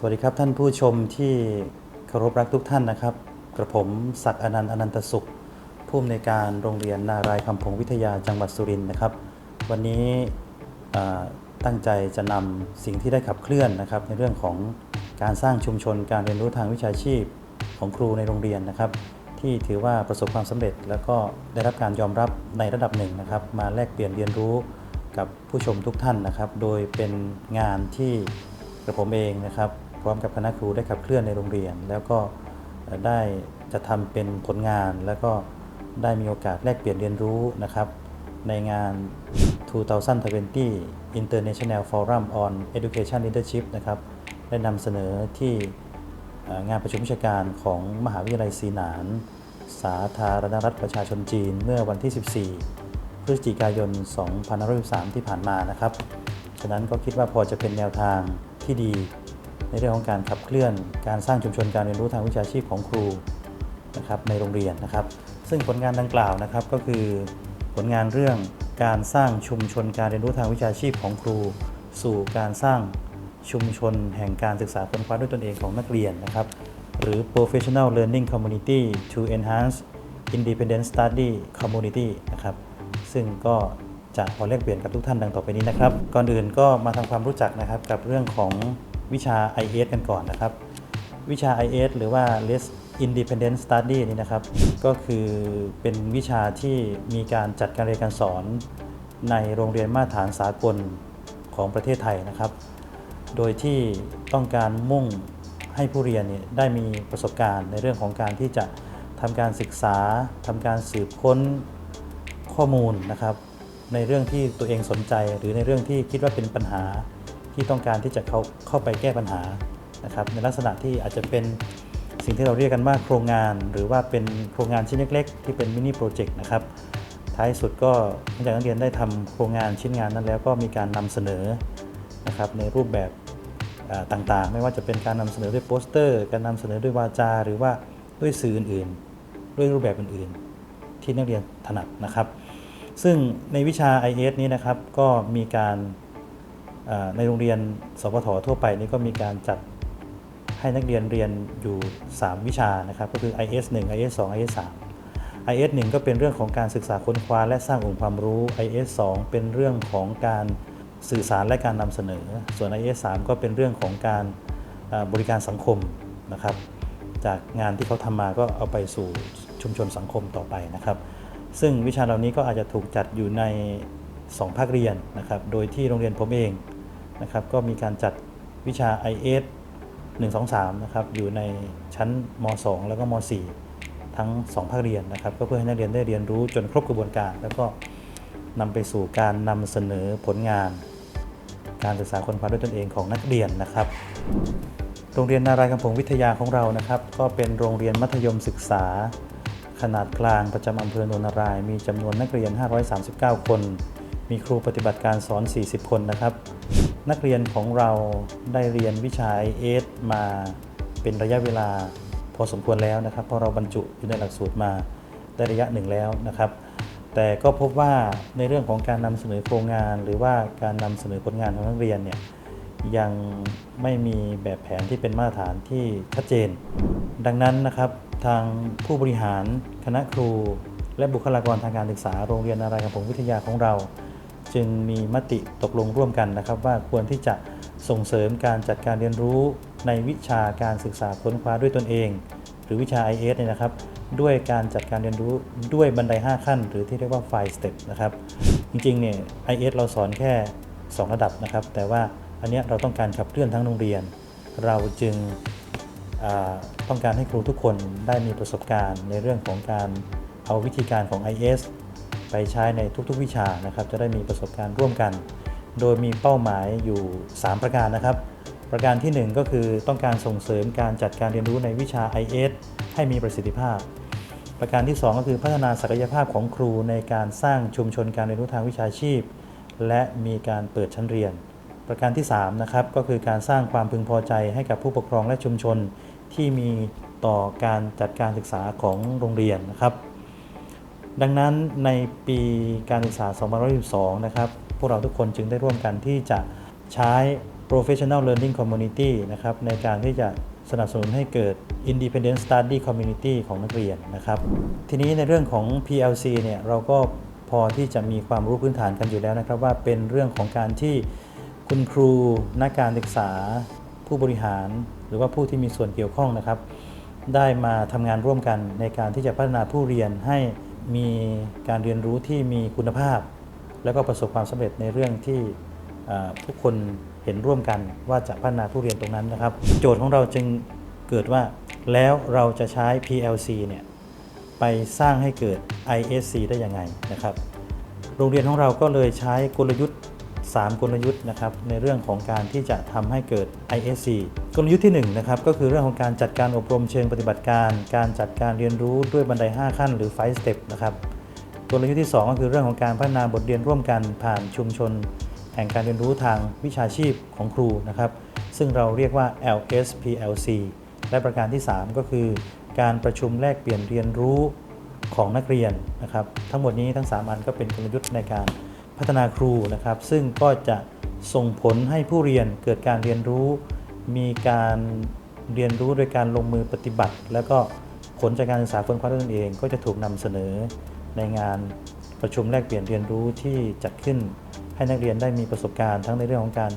สวัสดีครับท่านผู้ชมที่เคารพรักทุกท่านนะครับ กระผมศักดิ์อนันต์อนันตสุข ผู้อำนวยการโรงเรียนนารายคำพงวิทยาจังหวัดสุรินทร์นะครับ วันนี้ตั้งใจจะนำสิ่งที่ได้ขับเคลื่อนนะครับ ในเรื่องของการสร้างชุมชนการเรียนรู้ทางวิชาชีพของครูในโรงเรียนนะครับ ที่ถือว่าประสบความสำเร็จ แล้วก็ได้รับการยอมรับในระดับหนึ่งนะครับ มาแลกเปลี่ยนเรียนรู้กับผู้ชมทุกท่านนะครับ โดยเป็นงานที่กระผมเองนะครับ พร้อมกับคณะครูได้ขับเคลื่อนในโรงเรียน แล้วก็ได้จะทำเป็นผลงาน แล้วก็ได้มีโอกาสแลกเปลี่ยนเรียนรู้นะครับในงาน 2020 International Forum on Education Leadership นะครับได้นำเสนอที่งานประชุมวิชาการของมหาวิทยาลัยซีหนาน สาธารณรัฐประชาชนจีนเมื่อวันที่ 14 พฤศจิกายน 2563ที่ผ่านมานะครับ ฉะนั้นก็คิดว่าพอจะเป็นแนวทางที่ดี ในเรื่องของการขับเคลื่อนการสร้างชุมชนการเรียนรู้ทางวิชาชีพของครูนะครับในโรงเรียนนะครับ ซึ่งผลงานดังกล่าวนะครับก็คือผลงานเรื่องการสร้างชุมชนการเรียนรู้ทางวิชาชีพของครู สู่การสร้างชุมชนแห่งการศึกษาค้นคว้าด้วยตนเองของนักเรียนนะครับ หรือ professional learning community to enhance independent study community นะครับซึ่งก็จะขอแลกเปลี่ยนกับทุกท่านดังต่อไปนี้นะครับ ก่อนอื่นก็มาทำความรู้จักนะครับกับเรื่องของ วิชา IS กันก่อนนะครับ วิชา IS หรือว่า Less Independent Study นี่นะครับ ก็คือเป็นวิชาที่มีการจัดการเรียนการสอนในโรงเรียนมาตรฐานสากลของประเทศไทยนะครับ โดยที่ต้องการมุ่งให้ผู้เรียนเนี่ยได้มีประสบการณ์ในเรื่องของการที่จะทำการศึกษาทำการสืบค้นข้อมูลนะครับ ในเรื่องที่ตัวเองสนใจหรือในเรื่องที่คิดว่าเป็นปัญหา ที่ต้องการที่จะเข้าเข้าไปแก้ปัญหานะครับในลักษณะที่อาจจะเป็นสิ่งที่เราเรียกกันว่าโครงงาน หรือว่าเป็นโครงงานชิ้นเล็ก ๆ ที่เป็นมินิโปรเจกต์นะครับท้ายสุดก็หลังจากนักเรียนได้ทำโครงงานชิ้นงานนั้นแล้วก็มีการนำเสนอนะครับในรูปแบบต่างๆ ไม่ว่าจะเป็นการนำเสนอด้วยโปสเตอร์ การนำเสนอด้วยวาจา หรือว่าด้วยสื่ออื่นๆ ด้วยรูปแบบอื่นๆ ที่นักเรียนถนัดนะครับ ซึ่งในวิชา IS นี้นะครับก็มีการ ในโรงเรียนสพททั่วไปนี่ก็มีการจัดให้นักเรียนเรียนอยู่ 3 วิชานะครับก็คือ IS 1 IS 2 IS 3 IS 1 ก็เป็นเรื่องของการศึกษาค้นคว้าและสร้างองค์ความรู้ IS 2 เป็นเรื่องของการสื่อสารและการนำเสนอ ส่วน IS 3 ก็เป็นเรื่องของการบริการสังคมนะครับ จากงานที่เขาทำมาก็เอาไปสู่ชุมชนสังคมต่อไปนะครับ ซึ่งวิชาเหล่านี้ก็อาจจะถูกจัดอยู่ใน 2 ภาคเรียนนะครับ โดยที่โรงเรียนผมเอง นะครับก็มีการจัดวิชา IS 1 2 3 นะครับอยู่ในชั้นม 2 แล้วก็ม 4 ทั้ง 2 ภาคเรียนนะครับ ก็เพื่อให้นักเรียนได้เรียนรู้จนครบกระบวนการ แล้วก็นำไปสู่การนำเสนอผลงาน การศึกษาค้นคว้าด้วยตนเองของนักเรียนนะครับ โรงเรียนนารายคำพงวิทยาของเรานะครับ ก็เป็นโรงเรียนมัธยมศึกษา ขนาดกลางประจำอำเภอโนนนาราย มีจำนวนนักเรียน 539 คน มีครูปฏิบัติการสอน 40 คนนะครับ นักเรียนของเราได้เรียนวิชาเอสมาเป็นระยะเวลาพอสมควรแล้วนะครับ เพราะเราบรรจุอยู่ในหลักสูตรมาได้ระยะหนึ่งแล้วนะครับ แต่ก็พบว่าในเรื่องของการนำเสนอโครงงาน หรือว่าการนำเสนอผลงานของนักเรียนเนี่ยยังไม่มีแบบแผนที่เป็นมาตรฐานที่ชัดเจน ดังนั้นนะครับทางผู้บริหารคณะครู และบุคลากรทางการศึกษาโรงเรียนนารายณ์กำพงวิทยาของเรา จึงมีมติตกลงร่วมกันนะครับ ว่าควรที่จะส่งเสริมการจัดการเรียนรู้ในวิชาการศึกษาค้นคว้าด้วยตนเอง หรือวิชา IS เนี่ยนะครับ ด้วยการจัดการเรียนรู้ด้วยบันได 5 ขั้น หรือที่เรียกว่า5 step นะครับ จริงๆเนี่ย IS เราสอนแค่ 2 ระดับนะครับ แต่ว่าอันเนี้ยเราต้องการขับเคลื่อนทั้งโรงเรียน เราจึงต้องการให้ครูทุกคนได้มีประสบการณ์ในเรื่องของการเอาวิธีการของ IS ไปใช้ในทุกๆวิชานะครับ จะได้มีประสบการณ์ร่วมกัน โดยมีเป้าหมายอยู่ 3 ประการนะครับ ประการทีหนึ่1 ก็คือต้องการส่งเสริมการจัดการเรียนรู้ในวิชา IS ให้มีประสิทธิภาพ ประการที่ 2 ก็คือพัฒนาศักยภาพของครูในการสร้างชุมชนการเรียนรู้ทางวิชาชีพ และมีการเปิดชั้นเรียน ประการที่3นะครับก็คือการสร้างความพึงพอใจให้กับผู้ปกครองและชุมชนที่มีต่อการจัดการศึกษาของโรงเรียนนะครับ ดังนั้นในปีการศึกษา2562นะครับ พวกเราทุกคนจึงได้ร่วมกันที่จะใช้ professional learning community นะครับในการที่จะสนับสนุนให้เกิด independent study community ของนักเรียนนะครับ ทีนี้ในเรื่องของ PLC เนี่ยเราก็พอที่จะมีความรู้พื้นฐานกันอยู่แล้วนะครับ ว่าเป็นเรื่องของการที่คุณครูนักการศึกษา ผู้บริหาร หรือว่าผู้ที่มีส่วนเกี่ยวข้องนะครับ ได้มาทำงานร่วมกันในการที่จะพัฒนาผู้เรียนให้ มีการเรียนรู้ที่มีคุณภาพ แล้วก็ประสบความสำเร็จในเรื่องที่ทุกคนเห็นร่วมกันว่าจะพัฒนาผู้เรียนตรงนั้นนะครับ โจทย์ของเราจึงเกิดว่าแล้วเราจะใช้ PLC เนี่ยไปสร้างให้เกิด ISC ได้ยังไงนะครับ โรงเรียนของเราก็เลยใช้กลยุทธ์ 3 กลยุทธ์นะครับในเรื่องของการที่จะทำให้เกิด ISC กลยุทธ์ที่1นะครับก็คือเรื่องของการจัดการอบรมเชิงปฏิบัติการ การจัดการเรียนรู้ด้วยบันได 5 ขั้นหรือ 5 step นะครับกลยุทธ์ที่ 2 ก็คือเรื่องของการพัฒนาบทเรียนร่วมกันผ่านชุมชน แห่งการเรียนรู้ทางวิชาชีพของครูนะครับซึ่งเราเรียกว่า LSPLC และประการที่ 3 ก็คือ การประชุมแลกเปลี่ยนเรียนรู้ของนักเรียนนะครับทั้งหมดนี้ทั้ง 3 อันก็เป็นกลยุทธ์ในการ พัฒนาครูนะครับ ซึ่งก็จะส่งผลให้ผู้เรียนเกิดการเรียนรู้ มีการเรียนรู้โดยการลงมือปฏิบัติ แล้วก็ผลจากการศึกษาค้นคว้าด้วยตนเอง ก็จะถูกนำเสนอในงานประชุมแลกเปลี่ยนเรียนรู้ที่จัดขึ้นให้นักเรียนได้มีประสบการณ์ทั้งในเรื่องของการ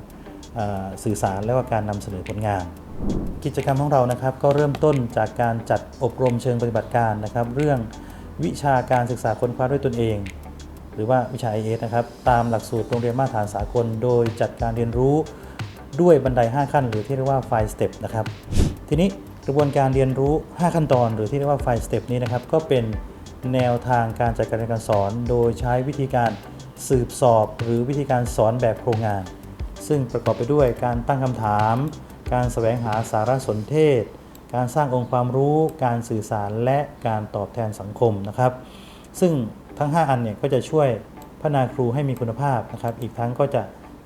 สื่อสารและก็การนำเสนอผลงาน กิจกรรมของเรานะครับ ก็เริ่มต้นจากการจัดอบรมเชิงปฏิบัติการนะครับ เรื่องวิชาการศึกษาค้นคว้าด้วยตนเอง หรือว่าวิชา IS นะครับ ตามหลักสูตรโรงเรียนมาตรฐานสากล โดยจัดการเรียนรู้ด้วยบันได 5 ขั้น หรือที่เรียกว่า5 step นะครับ ทีนี้กระบวนการเรียนรู้ 5 ขั้นตอน หรือที่เรียกว่า5 step นี้นะครับก็เป็นแนวทางการจัดการเรียนการสอน โดยใช้วิธีการสืบสอบ หรือวิธีการสอนแบบโครงงาน ซึ่งประกอบไปด้วยการตั้งคำถาม การแสวงหาสารสนเทศ การสร้างองค์ความรู้ การสื่อสารและการตอบแทนสังคมนะครับ ซึ่ง ทั้ง 5 อันเนี่ยก็จะช่วยพัฒนาครูให้มีคุณภาพนะครับ อีกทั้งก็จะ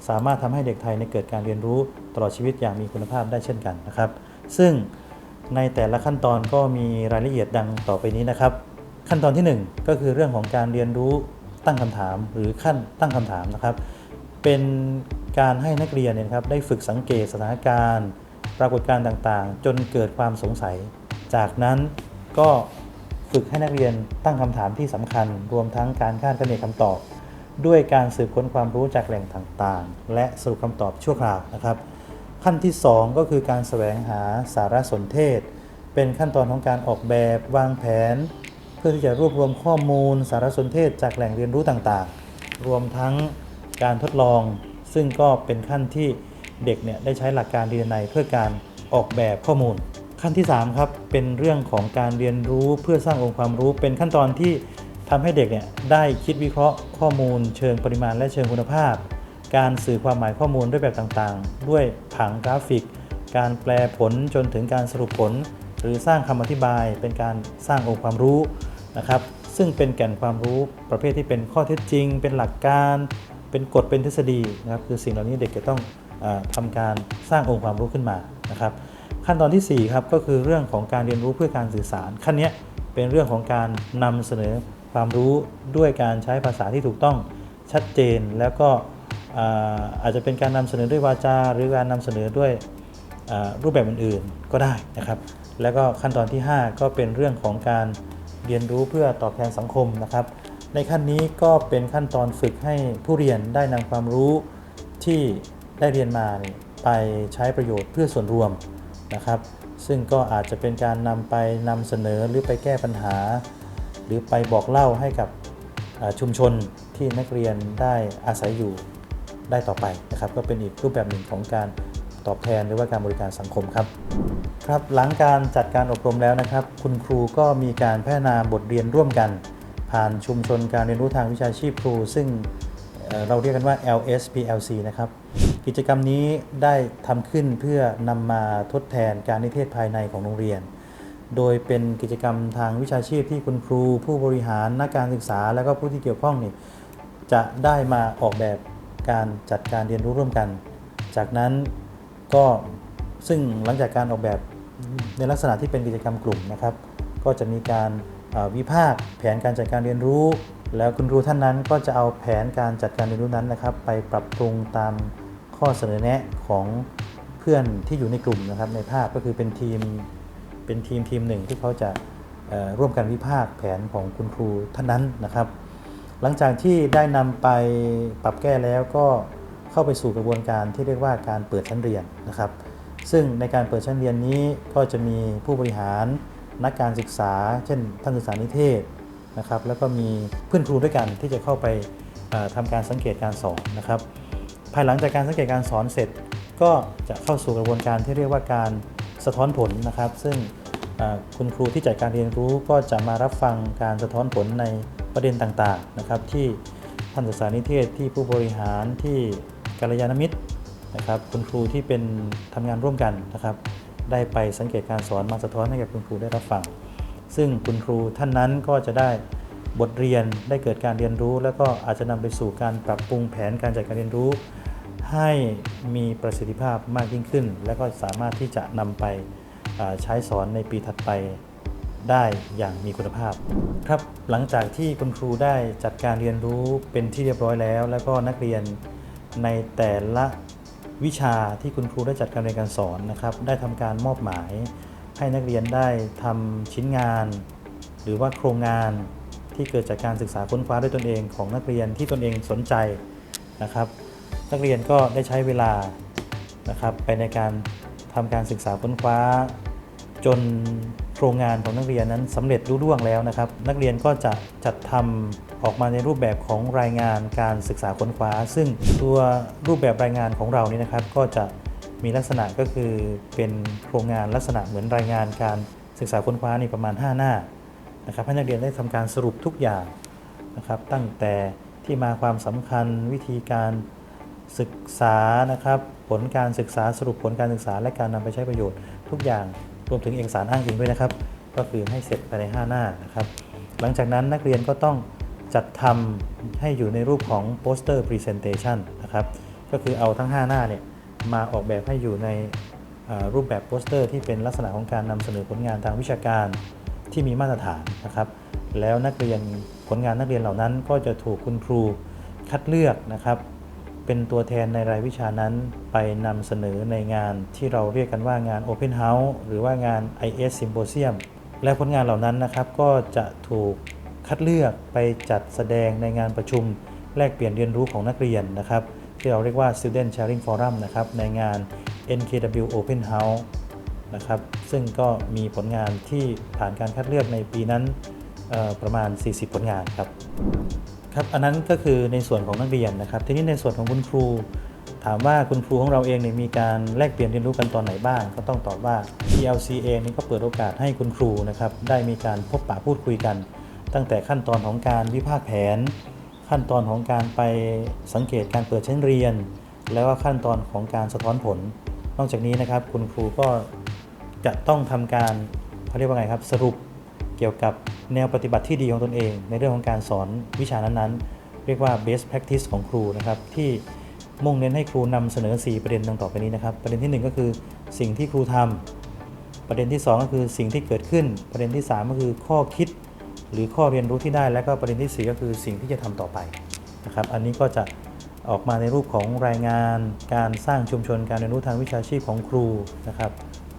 สามารถทำให้เด็กไทยในเกิดการเรียนรู้ตลอดชีวิตอย่างมีคุณภาพได้เช่นกันนะครับ ซึ่งในแต่ละขั้นตอนก็มีรายละเอียดดังต่อไปนี้นะครับ ขั้นตอนทีหนึ่1 ก็คือเรื่องของการเรียนรู้ตั้งคำถาม หรือขั้นตั้งคำถามนะครับ เป็นการให้นักเรียนเนี่ยครับได้ฝึกสังเกตสถานการณ์ ปรากฏการณ์ต่างๆ จนเกิดความสงสัย จากนั้นก็ ฝึกให้นักเรียนตั้งคำถามที่สำคัญ รวมทั้งการคาดคะเนคำตอบ ด้วยการสืบค้นความรู้จากแหล่งต่างๆ และสรุปคำตอบชั่วคราวนะครับ ขั้นที่ 2 ก็คือการแสวงหาสารสนเทศ เป็นขั้นตอนของการออกแบบวางแผน เพื่อที่จะรวบรวมข้อมูล สารสนเทศจากแหล่งเรียนรู้ต่างๆ รวมทั้งการทดลอง ซึ่งก็เป็นขั้นที่เด็กเนี่ยได้ใช้หลักการ DNA เพื่อการออกแบบข้อมูล ขั้นที่3ครับเป็นเรื่องของการเรียนรู้เพื่อสร้างองค์ความรู้ เป็นขั้นตอนที่ทำให้เด็กเนี่ยได้คิดวิเคราะห์ข้อมูล เชิงปริมาณและเชิงคุณภาพ การสื่อความหมายข้อมูลด้วยแบบต่างๆ ด้วยผังกราฟิก การแปลผลจนถึงการสรุปผล หรือสร้างคำอธิบาย เป็นการสร้างองค์ความรู้นะครับซึ่งเป็นแก่นความรู้ประเภทที่เป็นข้อเท็จจริง เป็นหลักการ เป็นกฎเป็นทฤษฎีนะครับคือสิ่งเหล่านี้เด็กจะต้องออทำการสร้างองค์ความรู้ขึ้นมานะครับ ขั้นตอนที่ 4 ครับ ก็คือเรื่องของการเรียนรู้เพื่อการสื่อสาร ขั้นนี้เป็นเรื่องของการนำเสนอความรู้ด้วยการใช้ภาษาที่ถูกต้องชัดเจน แล้วก็อาจจะเป็นการนำเสนอด้วยวาจา หรือการนำเสนอด้วยรูปแบบอื่นๆก็ได้นะครับ แล้วก็ขั้นตอนที่ 5 ก็เป็นเรื่องของการเรียนรู้เพื่อตอบแทนสังคมนะครับ ในขั้นนี้ก็เป็นขั้นตอนฝึกให้ผู้เรียนได้นำความรู้ที่ได้เรียนมาไปใช้ประโยชน์เพื่อส่วนรวม นะครับ ซึ่งก็อาจจะเป็นการนำไปนำเสนอหรือไปแก้ปัญหา หรือไปบอกเล่าให้กับชุมชนที่นักเรียนได้อาศัยอยู่ได้ต่อไปนะครับ ก็เป็นอีกรูปแบบหนึ่งของการตอบแทนหรือว่าการบริการสังคมครับครับหลังการจัดการอบรมแล้วนะครับ คุณครูก็มีการพัฒนาบทเรียนร่วมกัน ผ่านชุมชนการเรียนรู้ทางวิชาชีพครู ซึ่ง เราเรียกกันว่า LSPLC นะครับ กิจกรรมนี้ได้ทำขึ้นเพื่อนำมาทดแทนการนิเทศภายในของโรงเรียน โดยเป็นกิจกรรมทางวิชาชีพที่คุณครู ผู้บริหารนักการศึกษา และก็ผู้ที่เกี่ยวข้องนี่จะได้มาออกแบบการจัดการเรียนรู้ร่วมกัน จากนั้นก็ซึ่งหลังจากการออกแบบในลักษณะที่เป็นกิจกรรมกลุ่มนะครับ ก็จะมีการวิพากษ์แผนการจัดการเรียนรู้ แล้วคุณครูท่านนั้นก็จะเอาแผนการจัดการเรียนรู้นั้นนะครับ ไปปรับปรุงตามข้อเสนอแนะของเพื่อนที่อยู่ในกลุ่มนะครับ ในภาพก็คือเป็นทีมเป็นทีมทีมหนึ่งที่เขาจะร่วมกันวิพากษ์แผนของคุณครูท่านนั้นนะครับ หลังจากที่ได้นำไปปรับแก้แล้วก็เข้าไปสู่กระบวนการที่เรียกว่าการเปิดชั้นเรียนนะครับ ซึ่งในการเปิดชั้นเรียนนี้ก็จะมีผู้บริหารนักการศึกษา เช่นท่านศึกษานิเทศ นะครับแล้วก็มีเพื่อนครูด้วยกันที่จะเข้าไปเอ่อทำการสังเกตการสอนนะครับ ภายหลังจากการสังเกตการสอนเสร็จ ก็จะเข้าสู่กระบวนการที่เรียกว่าการสะท้อนผลนะครับ ซึ่งคุณครูที่จัดการเรียนรู้ก็จะมารับฟังการสะท้อนผลในประเด็นต่างๆนะครับ ที่ท่านศึกษานิเทศที่ผู้บริหารที่กัลยาณมิตรนะครับ คุณครูที่เป็นทำงานร่วมกันนะครับ ได้ไปสังเกตการสอนมาสะท้อนให้กับคุณครูได้รับฟัง ซึ่งคุณครูท่านนั้นก็จะได้บทเรียนได้เกิดการเรียนรู้ แล้วก็อาจจะนำไปสู่การปรับปรุงแผนการจัดการเรียนรู้ ให้มีประสิทธิภาพมากยิ่งขึ้น และก็สามารถที่จะนำไปใช้สอนในปีถัดไปได้อย่างมีคุณภาพครับหลังจากที่คุณครูได้จัดการเรียนรู้เป็นที่เรียบร้อยแล้ว แล้วก็นักเรียนในแต่ละวิชาที่คุณครูได้จัดการเรียนการสอนนะครับ ได้ทำการมอบหมาย ให้นักเรียนได้ทำชิ้นงาน หรือว่าโครงงานที่เกิดจากการศึกษาค้นคว้าด้วยตนเองของนักเรียนที่ตนเองสนใจนะครับ นักเรียนก็ได้ใช้เวลานะครับไปในการทำการศึกษาค้นคว้า จนโครงงานของนักเรียนนั้นสำเร็จรุ่ร่วงแล้วนะครับ นักเรียนก็จะจัดทำออกมาในรูปแบบของรายงานการศึกษาค้นคว้า ซึ่งตัวรูปแบบรายงานของเรานี่นะครับก็จะ มีลักษณะก็คือเป็นโครงงานลักษณะเหมือนรายงานการศึกษาค้นคว้านี่ประมาณ 5 หน้านะครับให้นักเรียนได้ทำการสรุปทุกอย่างนะครับ ตั้งแต่ที่มาความสำคัญวิธีการศึกษานะครับ ผลการศึกษาสรุปผลการศึกษา และการนำไปใช้ประโยชน์ทุกอย่างรวมถึงเอกสารอ้างอิงด้วยนะครับ ก็คือให้เสร็จภายใน 5 หน้านะครับ หลังจากนั้นนักเรียนก็ต้องจัดทำให้อยู่ในรูปของโปสเตอร์พรีเซนเตชันนะครับ ก็คือเอาทั้ง 5 หน้าเนี่ย มาออกแบบให้อยู่ในรูปแบบโปสเตอร์ที่เป็นลักษณะของการนำเสนอผลงานทางวิชาการที่มีมาตรฐานนะครับ แล้วนักเรียนผลงานนักเรียนเหล่านั้น ก็จะถูกคุณครูคัดเลือกนะครับ เป็นตัวแทนในรายวิชานั้นไปนำเสนอในงานที่เราเรียกกันว่างาน Open House หรือว่างาน IS Symposium และผลงานเหล่านั้นนะครับ ก็จะถูกคัดเลือกไปจัดแสดงในงานประชุม แลกเปลี่ยนเรียนรู้ของนักเรียนนะครับ ที่เราเรียกว่า Student Sharing Forum นะครับในงาน NKW Open House นะครับซึ่งก็มีผลงานที่ผ่านการคัดเลือกในปีนั้นประมาณ 40 ผลงานครับครับอันนั้นก็คือในส่วนของนักเรียนนะครับ ทีนี้ในส่วนของคุณครู ถามว่าคุณครูของเราเองเนี่ยมีการแลกเปลี่ยนเรียนรู้กันตอนไหนบ้าง ก็ต้องตอบว่า PLC เองนี่ก็เปิดโอกาสให้คุณครูนะครับได้มีการพบปะพูดคุยกัน ตั้งแต่ขั้นตอนของการวิพากษ์แผน ขั้นตอนของการไปสังเกตการเปิดชั้นเรียน แล้วก็ขั้นตอนของการสะท้อนผล นอกจากนี้นะครับคุณครูก็จะต้องทำการเขาเรียกว่าไงครับสรุปเกี่ยวกับแนวปฏิบัติที่ดีของตนเอง ในเรื่องของการสอนวิชานั้นๆ เรียกว่า best practice ของครูนะครับที่มุ่งเน้นให้ครูนำเสนอ 4 ประเด็นดังต่อไปนี้นะครับ ประเด็นทีหนึ่1 ก็คือสิ่งที่ครูทำประเด็นที่ 2 ก็คือสิ่งที่เกิดขึ้น ประเด็นที่ 3 ก็คือข้อคิด หรือข้อเรียนรู้ที่ได้และก็ประเด็นที่ 4 ก็คือสิ่งที่จะทำต่อไปนะครับอันนี้ก็จะออกมาในรูปของรายงาน การสร้างชุมชนการเรียนรู้ทางวิชาชีพของครูนะครับ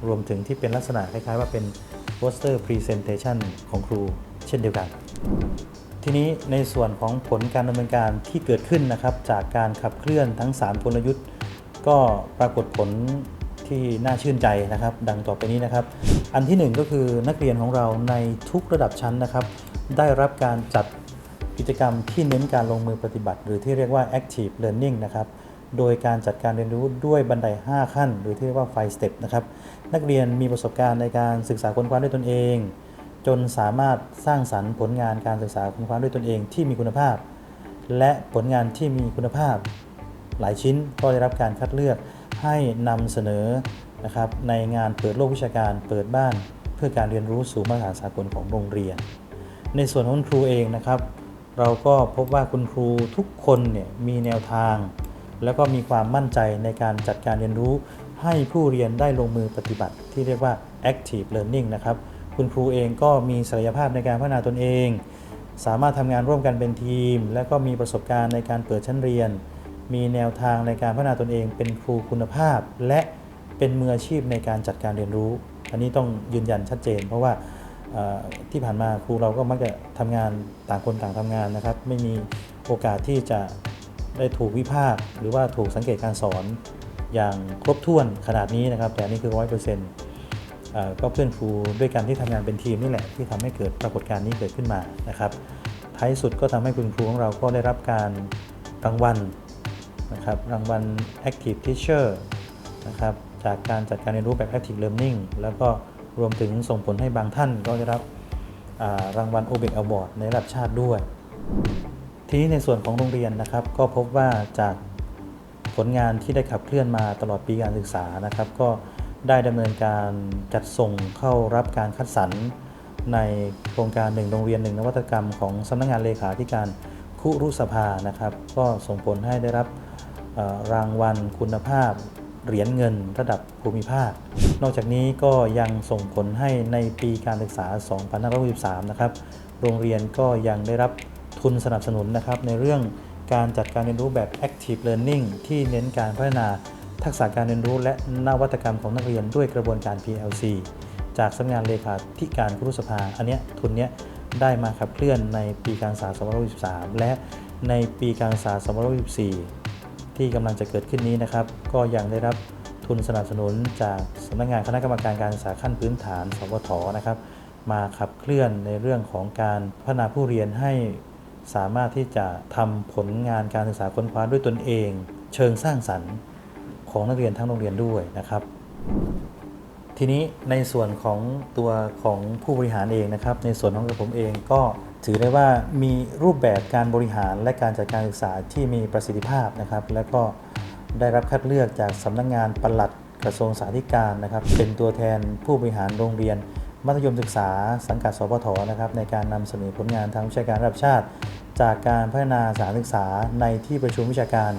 รวมถึงที่เป็นลักษณะคล้ายๆ ว่าเป็น poster presentation ของครู เช่นเดียวกัน ทีนี้ในส่วนของผลการดำเนินการที่เกิดขึ้นนะครับ จากการขับเคลื่อนทั้ง 3 กลยุทธ์ ก็ปรากฏผลที่น่าชื่นใจนะครับ ดังต่อไปนี้นะครับ อันที่ 1 ก็คือนักเรียนของเราในทุกระดับชั้นนะครับ ได้รับการจัดกิจกรรมที่เน้นการลงมือปฏิบัติ หรือที่เรียกว่า active learning นะครับโดยการจัดการเรียนรู้ด้วยบันได 5 ขั้น หรือที่เรียกว่า 5 step นะครับ นักเรียนมีประสบการณ์ในการศึกษาค้นคว้าด้วยตนเอง จนสามารถสร้างสรรค์ผลงานการศึกษาค้นคว้าด้วยตนเองที่มีคุณภาพ และผลงานที่มีคุณภาพ หลายชิ้นก็ได้รับการคัดเลือกให้นำเสนอ นะครับในงานเปิดโลกวิชาการเปิดบ้านเพื่อการเรียนรู้สู่มาตรฐานสากลของโรงเรียน ในส่วนของคุณครูเองนะครับ เราก็พบว่าคุณครูทุกคนเนี่ยมีแนวทาง แล้วก็มีความมั่นใจในการจัดการเรียนรู้ ให้ผู้เรียนได้ลงมือปฏิบัติ ที่เรียกว่า active learning นะครับคุณครูเองก็มีศักยภาพในการพัฒนาตนเอง สามารถทำงานร่วมกันเป็นทีม และก็มีประสบการณ์ในการเปิดชั้นเรียน มีแนวทางในการพัฒนาตนเอง เป็นครูคุณภาพ และ เป็นมืออาชีพในการจัดการเรียนรู้ อันนี้ต้องยืนยันชัดเจน เพราะว่าที่ผ่านมาครูเราก็มักจะทำงานต่างคนต่างทำงานนะครับ ไม่มีโอกาสที่จะได้ถูกวิพากษ์หรือว่าถูกสังเกตการสอนอย่างครบถ้วนขนาดนี้นะครับ แต่นนี้คือร้อยเปอร์เซ็นต์ก็เพื่อนครูด้วยกันที่ทำงานเป็นทีมนี่แหละที่ทำให้เกิดปรากฏการณ์นี้เกิดขึ้นมานะครับ ท้ายสุดก็ทำให้คุณครูของเราก็ได้รับการรางวัลนะครับรางวัล Active Teacher นะครับ จากการจัดการเรียนรู้แบบ Active Learning แล้วก็รวมถึงส่งผลให้บางท่านก็ได้รับรางวัล o b e c Award ในระดับชาติด้วย ทีนี้ในส่วนของโรงเรียนนะครับ ก็พบว่าจากผลงานที่ได้ขับเคลื่อนมาตลอดปีการศึกษานะครับ ก็ได้ดำเนินการจัดส่งเข้ารับการคัดสรรในโครงการหนึ่งโรงเรียนหนึ่งนวัตกรรมของสำนักงานเลขาธิการคุรุสภานะครับ ก็ส่งผลให้ได้รับรางวัลคุณภาพ เหรียญเงินระดับภูมิภาค นอกจากนี้ก็ยังส่งผลให้ในปีการศึกษา 2563 นะครับ โรงเรียนก็ยังได้รับทุนสนับสนุนนะครับในเรื่องการจัดการเรียนรู้แบบ Active Learning ที่เน้นการพัฒนาทักษะการเรียนรู้และนวัตกรรมของนักเรียนด้วยกระบวนการ PLC จากสำนักงานเลขาธิการครุสภา อันเนี้ยทุนเนี้ยได้มาขับเคลื่อนในปีการศึกษา 2563 และในปีการศึกษา 2564 ที่กำลังจะเกิดขึ้นนี้นะครับ ก็ยังได้รับทุนสนับสนุนจากสำนักงานคณะกรรมการการศึกษาขั้นพื้นฐาน สวทนะครับ มาขับเคลื่อนในเรื่องของการพัฒนาผู้เรียนให้สามารถที่จะทำผลงานการศึกษาค้นคว้าด้วยตนเอง เชิงสร้างสรรค์ของนักเรียนทั้งโรงเรียนด้วยนะครับ ทีนี้ในส่วนของตัวของผู้บริหารเองนะครับ ในส่วนของผมเองก็ ถือได้ว่ามีรูปแบบการบริหารและการจัดการศึกษาที่มีประสิทธิภาพนะครับ แล้วก็ได้รับคัดเลือกจากสำนักงงานปลัดกระทรวงสาธารณการนะครับ เป็นตัวแทนผู้บริหารโรงเรียน มัธยมศึกษา สังกัดสพทนะครับในการนำเสนอผลงานทางวิชาการระดับชาติ จากการพัฒนาสานศึกษาในที่ประชุมวิชาการ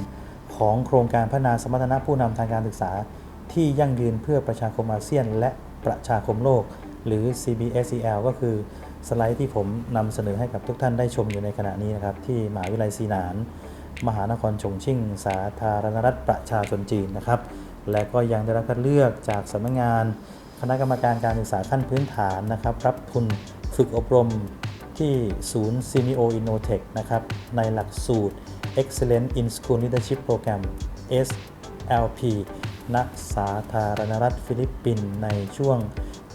ของโครงการพัฒนาสมรรถนะผู้นำทางการศึกษา ที่ยั่งยืนเพื่อประชาคมอาเซียน และประชาคมโลก หรือ CBSCL ก็คือ สไลด์ที่ผมนำเสนอให้กับทุกท่านได้ชมอยู่ในขณะนี้นะครับ ที่มหาวิทยาลัยซีหนาน มหานครฉงชิ่ง สาธารณรัฐประชาชนจีนนะครับ และก็ยังได้รับคัดเลือกจากสำนักงาน คณะกรรมการการศึกษาขั้นพื้นฐานนะครับ รับทุนฝึกอบรมที่ศูนย์ Simeo Innotech นะครับ ในหลักสูตร Excellent in School Leadership Program SLP ณสาธารณรัฐฟิลิปปินส์ในช่วง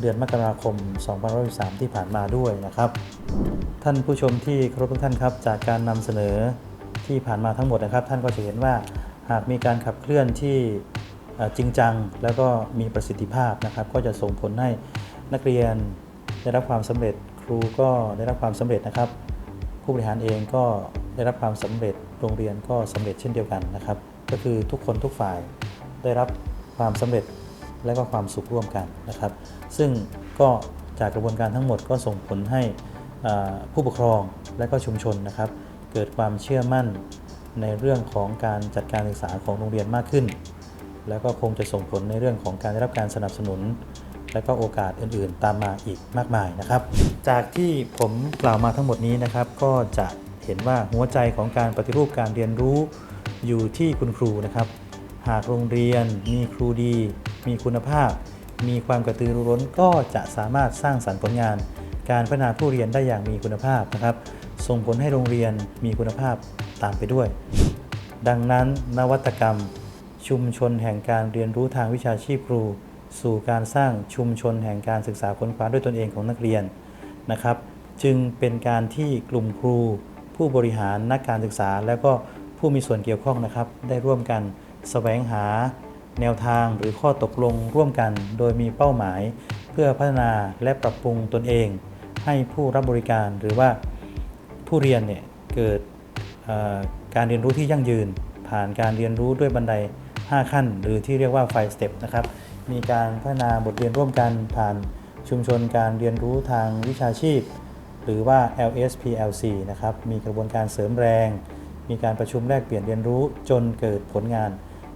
เดือนมกราคม2023ที่ผ่านมาด้วยนะครับ ท่านผู้ชมที่เคารพทุกท่านครับจากการนำเสนอที่ผ่านมาทั้งหมดนะครับ ท่านก็จะเห็นว่าหากมีการขับเคลื่อนที่จริงจัง แล้วก็มีประสิทธิภาพนะครับ ก็จะส่งผลให้นักเรียนได้รับความสำเร็จครูก็ได้รับความสำเร็จนะครับ ผู้บริหารเองก็ได้รับความสำเร็จโรงเรียนก็สำเร็จเช่นเดียวกันนะครับ ก็คือทุกคนทุกฝ่ายได้รับความสำเร็จ และก็ความสุขร่วมกันนะครับ ซึ่งก็จากกระบวนการทั้งหมดก็ส่งผลให้ผู้ปกครองและก็ชุมชนนะครับ เกิดความเชื่อมั่นในเรื่องของการจัดการศึกษาของโรงเรียนมากขึ้น แล้วก็คงจะส่งผลในเรื่องของการได้รับการสนับสนุน และก็โอกาสอื่นๆ ตามมาอีกมากมายนะครับ จากที่ผมกล่าวมาทั้งหมดนี้นะครับ ก็จะเห็นว่าหัวใจของการปฏิรูปการเรียนรู้อยู่ที่คุณครูนะครับ หากโรงเรียนมีครูดี มีคุณภาพ มีความกระตือรือร้นก็จะสามารถสร้างสรรค์ผลงาน การพัฒนาผู้เรียนได้อย่างมีคุณภาพนะครับ ส่งผลให้โรงเรียนมีคุณภาพตามไปด้วย ดังนั้น นวัตกรรม ชุมชนแห่งการเรียนรู้ทางวิชาชีพครู สู่การสร้างชุมชนแห่งการศึกษาค้นคว้าด้วยตนเองของนักเรียนนะครับ จึงเป็นการที่กลุ่มครู ผู้บริหารนักการศึกษา แล้วก็ผู้มีส่วนเกี่ยวข้องนะครับ ได้ร่วมกันแสวงหา แนวทางหรือข้อตกลงร่วมกัน โดยมีเป้าหมาย เพื่อพัฒนาและปรับปรุงตนเอง ให้ผู้รับบริการหรือว่าผู้เรียนเนี่ยเกิดการเรียนรู้ที่ยั่งยืน ผ่านการเรียนรู้ด้วยบันได 5 ขั้น หรือที่เรียกว่า5 step นะครับมีการพัฒนาบทเรียนร่วมกันผ่านชุมชนการเรียนรู้ทางวิชาชีพ หรือว่า LSPLC นะครับมีกระบวนการเสริมแรง มีการประชุมแลกเปลี่ยนเรียนรู้จนเกิดผลงาน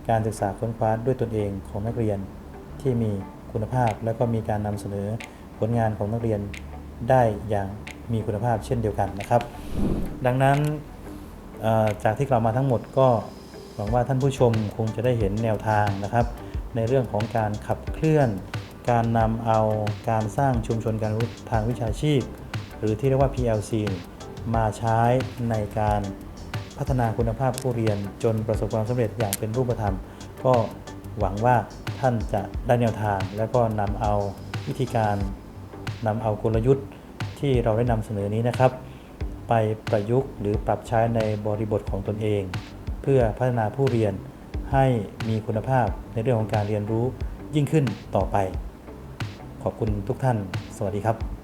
การศึกษาค้นคว้าด้วยตนเองของนักเรียนที่มีคุณภาพ แล้วก็มีการนำเสนอผลงานของนักเรียนได้อย่างมีคุณภาพเช่นเดียวกันนะครับ ดังนั้นจากที่กล่าวมาทั้งหมดก็หวังว่าท่านผู้ชมคงจะได้เห็นแนวทางนะครับ ในเรื่องของการขับเคลื่อน การนำเอาการสร้างชุมชนการรู้ทางวิชาชีพ หรือที่เรียกว่า PLC มาใช้ในการ พัฒนาคุณภาพผู้เรียนจนประสบความสำเร็จอย่างเป็นรูปธรรม ก็หวังว่าท่านจะได้แนวทาง แล้วก็นำเอาวิธีการนำเอากลยุทธ์ที่เราได้นำเสนอนี้นะครับ ไปประยุกต์หรือปรับใช้ในบริบทของตนเอง เพื่อพัฒนาผู้เรียนให้มีคุณภาพในเรื่องของการเรียนรู้ยิ่งขึ้นต่อไป ขอบคุณทุกท่าน สวัสดีครับ